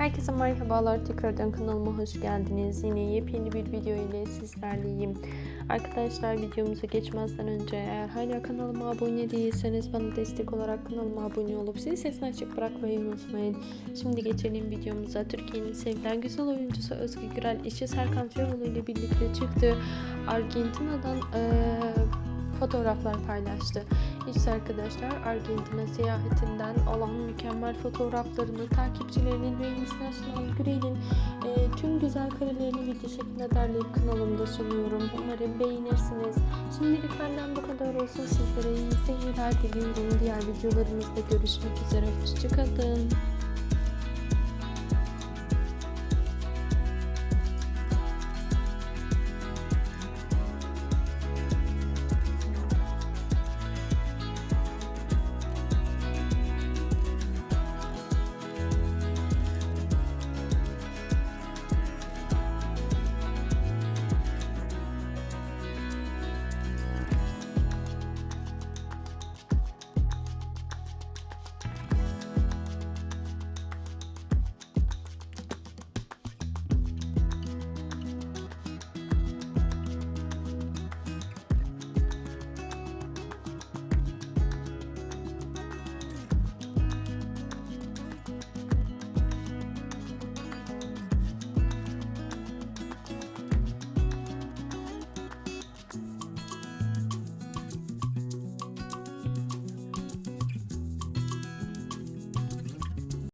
Herkese merhabalar. Tekrardan kanalıma hoş geldiniz. Yine yepyeni bir video ile sizlerleyim. Arkadaşlar videomuza geçmezden önce eğer hala kanalıma abone değilseniz bana destek olarak kanalıma abone olup zil sesini açık bırakmayı unutmayın. Şimdi geçelim videomuza. Türkiye'nin sevilen güzel oyuncusu Özgü Gürel eşi Serkan Fioğlu ile birlikte çıktı. Argentina'dan eee, fotoğraflar paylaştı. İşte arkadaşlar Arjantin'a seyahatinden olan mükemmel fotoğraflarını takipçilerinin beğenisine sunan Gürel'in e, tüm güzel karelerini video şeklinde derleyip kanalımda sunuyorum. Umarım beğenirsiniz. Şimdilik benden bu kadar olsun. Sizlere iyi seyirler diliyorum. Diğer videolarımızda görüşmek üzere. Hoşçakalın.